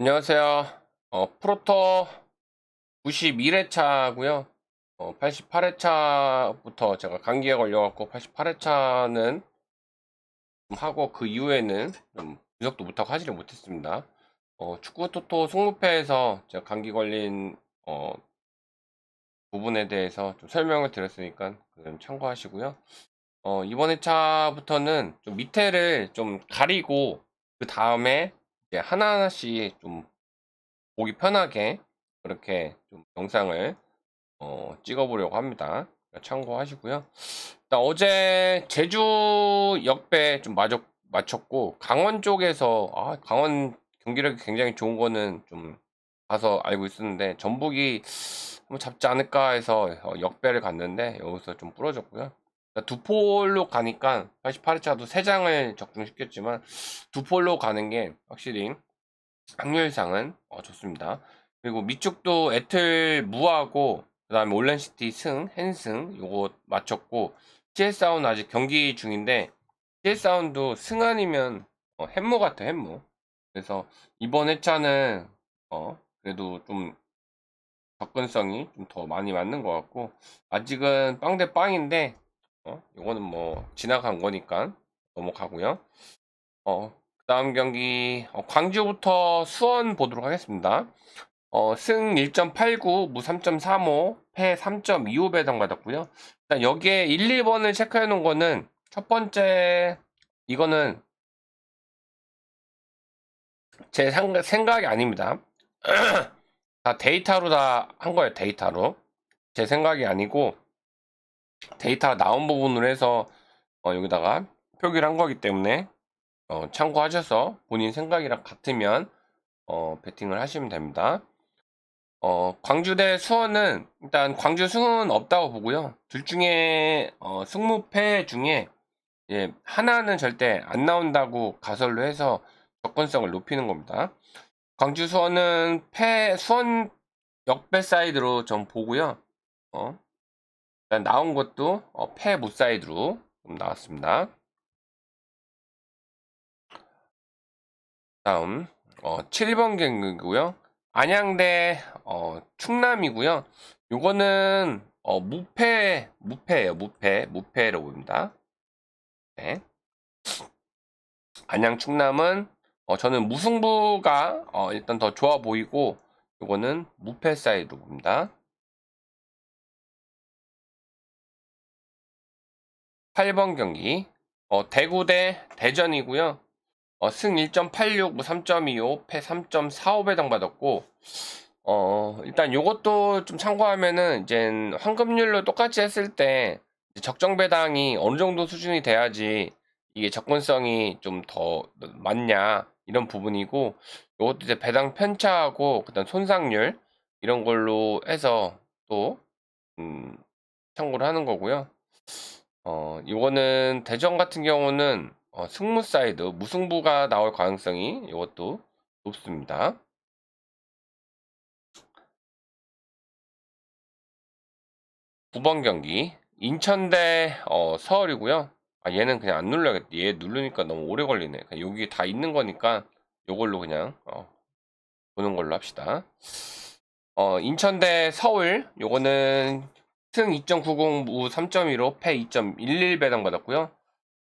안녕하세요. 어, 프로토 91회차고요. 어, 88회차부터 제가 감기에 걸려갖고 88회차는 하고 그 이후에는 좀 분석도 못하고 하지를 못했습니다. 어, 축구 토토 승무패에서 제가 감기 걸린 어, 부분에 대해서 좀 설명을 드렸으니까 좀 참고하시고요. 어, 이번 회차부터는 좀 밑에를 좀 가리고 그 다음에 이제 하나하나씩 좀 보기 편하게 그렇게 좀 영상을 어, 찍어보려고 합니다. 참고하시고요. 일단 어제 제주 역배 좀 맞췄, 맞췄고 강원 쪽에서 아, 강원 경기력이 굉장히 좋은 거는 좀 봐서 알고 있었는데 전북이 한번 잡지 않을까 해서 어, 역배를 갔는데 여기서 좀 부러졌고요. 그러니까 두 폴로 가니까 88회차도 3장을 적중시켰지만 두 폴로 가는 게 확실히 확률상은 어, 좋습니다. 그리고 밑쪽도 애틀 무하고 그 다음에 올랜시티 승, 헨승 요거 맞췄고 CS사운 아직 경기 중인데 CS사운도 승 아니면 어, 햄무 같아 햄무 그래서 이번 회차는 어, 그래도 좀 접근성이 좀 더 많이 맞는 것 같고 아직은 빵 대 빵인데 어, 요거는 뭐 지나간 거니까 넘어가고요. 어, 그 다음 경기 어, 광주부터 수원 보도록 하겠습니다. 어, 승 1.89, 무 3.35, 패 3.25 배당 받았고요. 일단 여기에 1, 2번을 체크해 놓은 거는 첫 번째 이거는 제 상- 생각 이 아닙니다. 다 데이터로 다 한 거예요. 데이터로 제 생각이 아니고 데이터 나온 부분으로 해서 어, 여기다가 표기를 한 거기 때문에 어, 참고하셔서 본인 생각이랑 같으면 어, 베팅을 하시면 됩니다. 어, 광주 대 수원은 일단 광주 승은 없다고 보고요. 둘 중에 어, 승무패 중에 예, 하나는 절대 안 나온다고 가설로 해서 접근성을 높이는 겁니다. 광주 수원은 패 수원 역배 사이드로 좀 보고요. 어, 나온 것도 어, 패 무사이드로 좀 나왔습니다. 다음 어, 7번 경기고요. 안양대 어, 충남이고요. 요거는 어, 무패 무패예요. 무패 무패로 봅니다. 네. 안양 충남은 어, 저는 무승부가 어, 일단 더 좋아 보이고 요거는 무패 사이드로 봅니다. 8번 경기 어, 대구 대 대전이고요. 어, 승 1.86, 뭐 3.25, 패 3.45 배당 받았고 어, 일단 요것도 좀 참고하면은 이제 환급률로 똑같이 했을 때 적정 배당이 어느 정도 수준이 돼야지 이게 접근성이 좀 더 맞냐 이런 부분이고 요것도 이제 배당 편차하고 그다음 손상률 이런 걸로 해서 또 음, 참고를 하는 거고요. 어, 이거는 대전 같은 경우는 어, 승무 사이드 무승부가 나올 가능성이 이것도 높습니다. 구번 경기 인천 대 어, 서울이고요. 아, 얘는 그냥 안 눌러야겠다. 얘 누르니까 너무 오래 걸리네. 그냥 여기 다 있는 거니까 요걸로 그냥 어, 보는 걸로 합시다. 어, 인천 대 서울 요거는 승 2.90, 무 3.15, 패 2.11 배당 받았고요.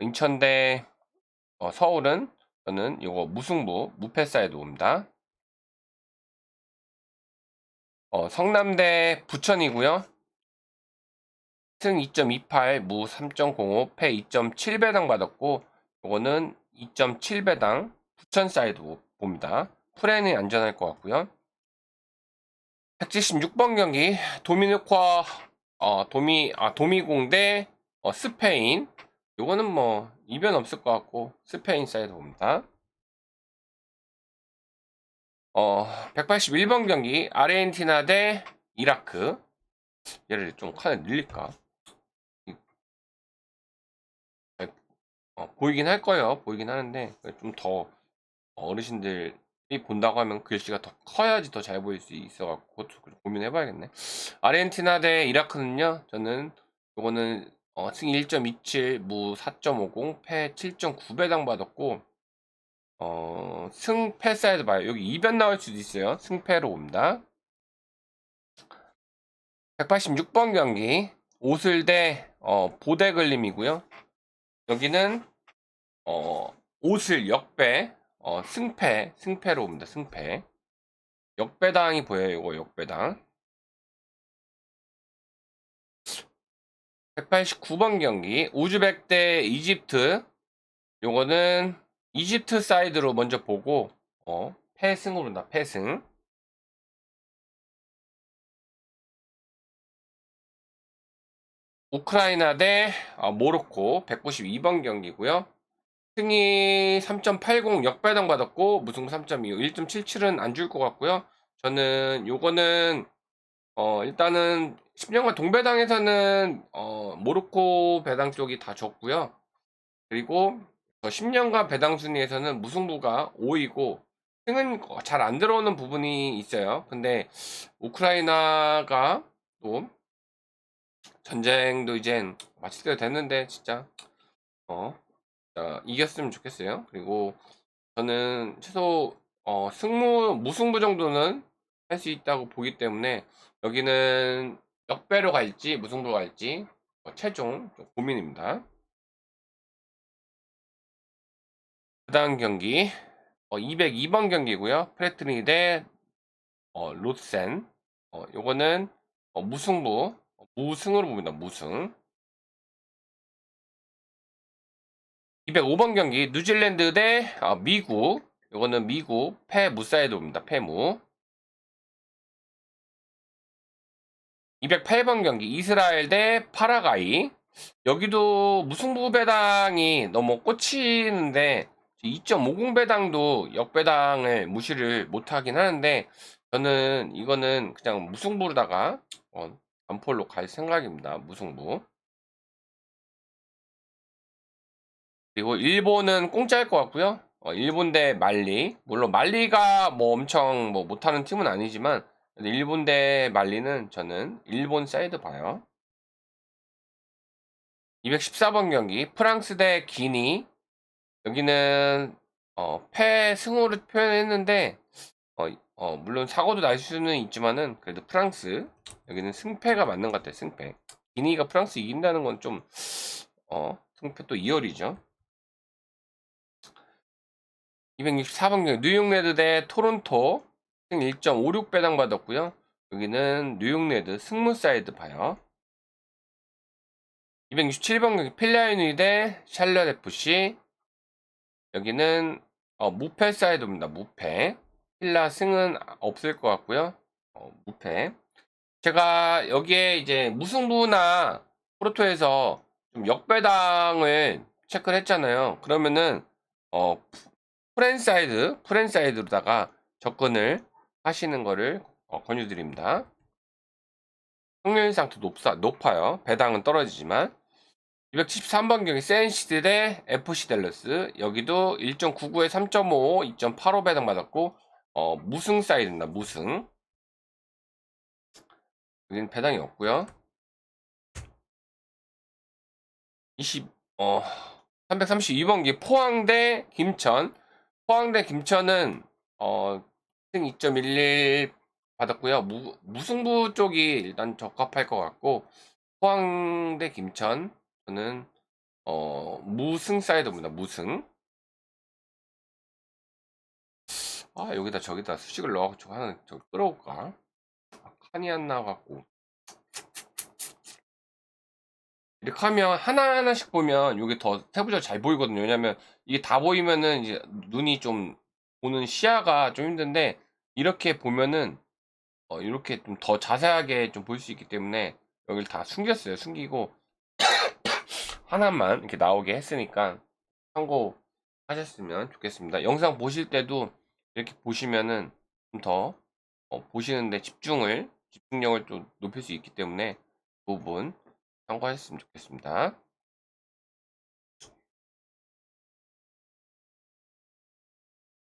인천 대 어, 서울은 저는 이거 무승부 무패 사이드 옵니다. 어, 성남대 부천이고요. 승 2.28, 무 3.05, 패 2.7 배당 받았고 이거는 2.7 배당 부천 사이드 봅니다. 프레는 안전할 것 같고요. 176번 경기 도미노과 어, 도미 아 도미공 대 어, 스페인 요거는 뭐 이변 없을 것 같고 스페인 사이드 봅니다. 어 181번 경기 아르헨티나 대 이라크 얘를 좀 칸을 늘릴까? 어, 보이긴 할 거예요. 보이긴 하는데 좀 더 어르신들이 본다고 하면 글씨가 더 커야지 더 잘 보일 수 있어갖고 그것도 좀 고민해 봐야겠네. 아르헨티나 대 이라크는요. 저는 요거는 어, 승 1.27, 무 4.50, 패 7.9배당 받았고 어, 승패 사이드 봐요. 여기 이변 나올 수도 있어요. 승패로 옵니다. 186번 경기 오슬 대 어, 보대글림이고요. 여기는 어, 오슬 역배 어, 승패 승패로 옵니다. 승패 역배당이 보여요. 이거 역배당 189번 경기 우즈벡 대 이집트 요거는 이집트 사이드로 먼저 보고 어, 패승으로다 패승 우크라이나 대 어, 모로코 192번 경기고요. 승이 3.80 역배당 받았고 무승부 3.25 1.77은 안 줄 것 같고요. 저는 요거는 어 일단은 10년간 동배당에서는 어 모로코 배당 쪽이 다 졌고요. 그리고 10년간 배당 순위에서는 무승부가 5이고 승은 잘 안 들어오는 부분이 있어요. 근데 우크라이나가 또 전쟁도 이젠 마칠 때가 됐는데 진짜 어 자, 이겼으면 좋겠어요. 그리고 저는 최소 어, 승무 무승부 정도는 할 수 있다고 보기 때문에 여기는 역배로 갈지 무승부로 갈지 어, 최종 좀 고민입니다. 그 다음 경기 어, 202번 경기고요. 프레트리 대 어, 로센 어, 요거는 어, 무승부 어, 무승으로 봅니다. 무승 205번 경기 뉴질랜드 대 어, 미국 이거는 미국 패무사이드입니다. 패무 208번 경기 이스라엘 대 파라가이 여기도 무승부 배당이 너무 꽂히는데 2.50 배당도 역배당을 무시를 못하긴 하는데 저는 이거는 그냥 무승부로다가 어, 반폴로 갈 생각입니다. 무승부 그리고 일본은 공짜일 것 같고요. 어, 일본 대 말리. 물론 말리가 뭐 엄청 뭐 못하는 팀은 아니지만 일본 대 말리는 저는 일본 사이드 봐요. 214번 경기 프랑스 대 기니. 여기는 어, 패승으로 표현했는데 어, 어, 물론 사고도 날 수는 있지만은 그래도 프랑스 여기는 승패가 맞는 것 같아요. 승패. 기니가 프랑스 이긴다는 건 좀 어, 승패 또 2열이죠. 264번 경기 뉴욕 레드 대 토론토 승 1.56 배당 받았고요. 여기는 뉴욕 레드 승무 사이드 봐요. 267번 경기 필라이누이 대 샬럿 FC 여기는 어, 무패 사이드입니다. 무패 필라 승은 없을 것 같고요. 어, 무패 제가 여기에 이제 무승부나 프로토에서 좀 역배당을 체크를 했잖아요. 그러면은 어, 프랜사이드, 프랜사이드로다가 접근을 하시는 거를 어, 권유드립니다. 확률상도 높사, 높아요. 배당은 떨어지지만. 273번 경기 센시드 대 FC 델러스. 여기도 1.99에 3.5, 2.85 배당 받았고, 어, 무승 사이드입니다. 무승. 여기는 배당이 없고요 20, 어, 332번 기 포항 대 김천. 포항대 김천은 어, 승 2.11 받았고요. 무, 무승부 쪽이 일단 적합할 것 같고 포항대 김천 저는 어, 무승 사이드입니다. 무승. 아 여기다 저기다 수식을 넣어가지고 하나 저 끌어올까? 아, 칸이 안 나와갖고 이렇게 하면 하나하나씩 보면 이게 더 세부적으로 잘 보이거든요. 왜냐면 이게 다 보이면은 이제 눈이 좀 보는 시야가 좀 힘든데 이렇게 보면은 어, 이렇게 좀 더 자세하게 좀 볼 수 있기 때문에 여기를 다 숨겼어요. 숨기고 하나만 이렇게 나오게 했으니까 참고하셨으면 좋겠습니다. 영상 보실 때도 이렇게 보시면은 좀더 어, 보시는데 집중을 집중력을 좀 높일 수 있기 때문에 그 부분 참고하셨으면 좋겠습니다.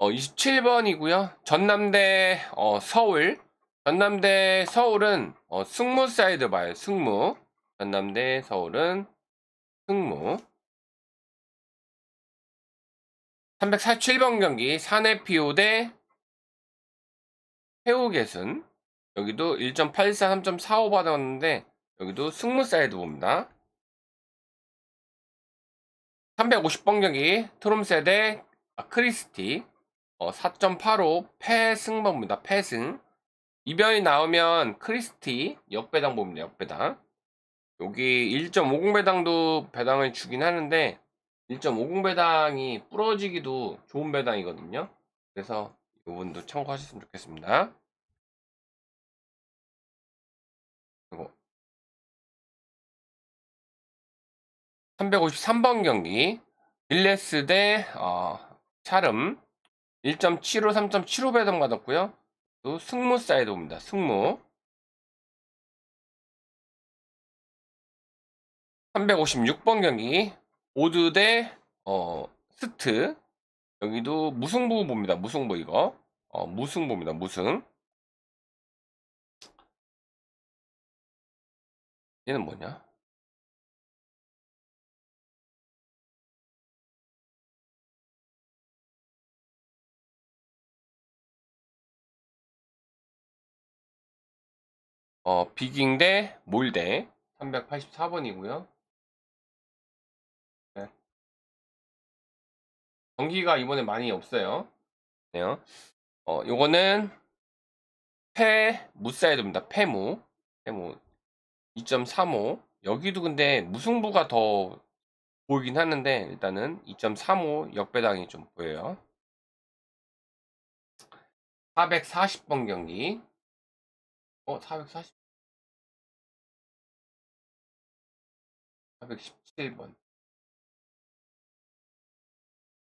어, 27번이고요. 전남대 어, 서울. 전남대 서울은 어, 승무 사이드 봐요. 승무. 전남대 서울은 승무. 347번 경기 사내피오 대 해우겟은 여기도 1.84, 3.45 받았는데 여기도 승무 사이드 봅니다. 350번 경기 트롬세 대 아, 크리스티 어, 4.85 패승범입니다. 패승 이변이 나오면 크리스티 역배당 봅니다. 역배당 여기 1.50 배당도 배당을 주긴 하는데 1.50 배당이 부러지기도 좋은 배당이거든요. 그래서 이 부분도 참고하셨으면 좋겠습니다. 그리고 353번 경기 빌레스 대 어, 차름 1.75, 3.75 배당 받았고요. 또 승무 사이드 옵니다. 승무 356번 경기 오드 대 어, 스트 여기도 무승부 봅니다. 무승부 이거 어, 무승부입니다. 무승 얘는 뭐냐? 어, 비깅 대 몰대 384번이고요. 네. 경기가 이번에 많이 없어요. 네요. 어, 요거는 패 무사이드입니다. 패무. 패무 2.35. 여기도 근데 무승부가 더 보이긴 하는데 일단은 2.35 역배당이 좀 보여요. 440번 경기. 어, 440. 417번.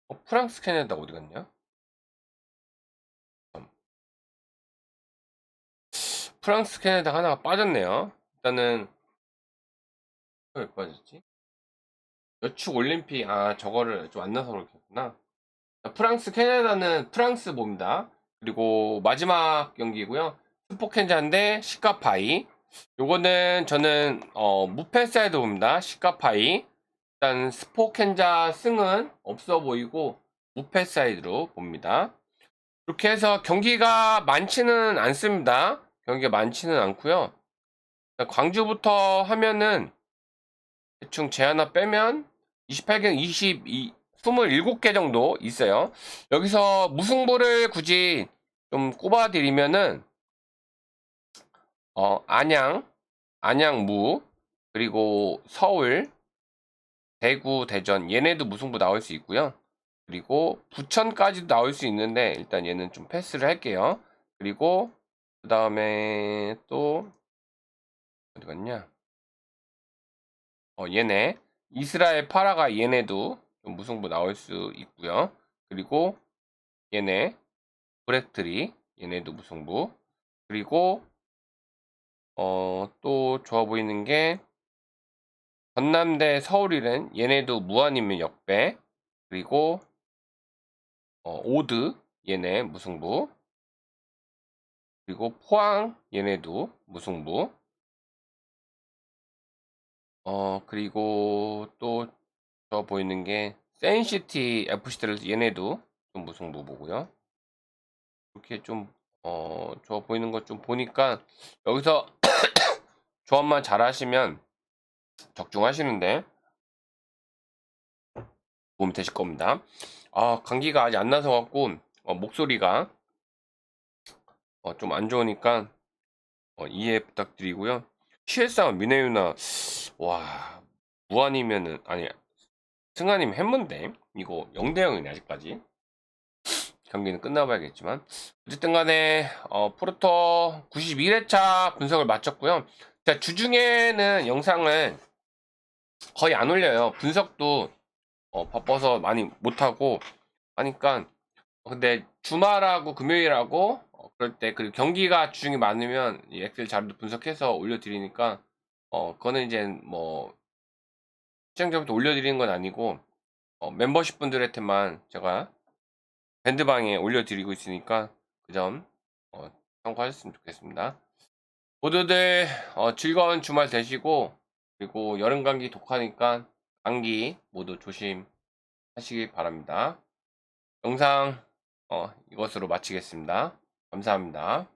어, 프랑스 캐나다 어디 갔냐? 음. 프랑스 캐나다 하나가 빠졌네요. 일단은 왜 빠졌지? 여축 올림픽 아 저거를 좀 안 나서 그렇겠구나. 자, 프랑스 캐나다는 프랑스 봅니다. 그리고 마지막 경기고요. 스포켄자인데 시카파이. 요거는 저는 어, 무패 사이드 봅니다. 시카파이. 일단 스포켄자 승은 없어 보이고 무패 사이드로 봅니다. 이렇게 해서 경기가 많지는 않습니다. 경기가 많지는 않고요. 광주부터 하면은 대충 제 하나 빼면 28경 22 27개 정도 있어요. 여기서 무승부를 굳이 좀 꼽아 드리면은 어, 안양, 안양무 그리고 서울, 대구, 대전 얘네도 무승부 나올 수 있고요. 그리고 부천까지도 나올 수 있는데 일단 얘는 좀 패스를 할게요. 그리고 그 다음에 또 어디 갔냐? 어, 얘네 이스라엘 파라가 얘네도 좀 무승부 나올 수 있고요. 그리고 얘네 브렉트리 얘네도 무승부 그리고 어, 또 좋아 보이는 게 전남대 서울이는 얘네도 무한이면 역배 그리고 어, 오드 얘네 무승부 그리고 포항 얘네도 무승부. 어 그리고 또 좋아 보이는 게 센시티 FC들 얘네도 좀 무승부 보고요. 이렇게 좀 어, 좋아 보이는 것 좀 보니까 여기서 조합만 잘 하시면 적중하시는데 도움이 되실 겁니다. 아, 감기가 아직 안 나서 갖고 어, 목소리가 어, 좀 안 좋으니까 어, 이해 부탁드리고요. 취해싸움 미네유나 와 무한이면은 아니 승아님 했문데 이거 0대 0이네 아직까지 경기는 끝나봐야겠지만 어쨌든 간에 어, 프로토 91회차 분석을 마쳤고요. 자, 주중에는 영상을 거의 안 올려요. 분석도 어, 바빠서 많이 못하고 하니까 근데 주말하고 금요일하고 어, 그럴 때 그리고 경기가 주중에 많으면 이 엑셀 자료도 분석해서 올려드리니까 어 그거는 이제 뭐 시청자부터 올려드리는 건 아니고 어, 멤버십 분들한테만 제가 밴드방에 올려드리고 있으니까 그점 어, 참고하셨으면 좋겠습니다. 모두들 어, 즐거운 주말 되시고 그리고 여름 감기 독하니까 감기 모두 조심하시기 바랍니다. 영상 어, 이것으로 마치겠습니다. 감사합니다.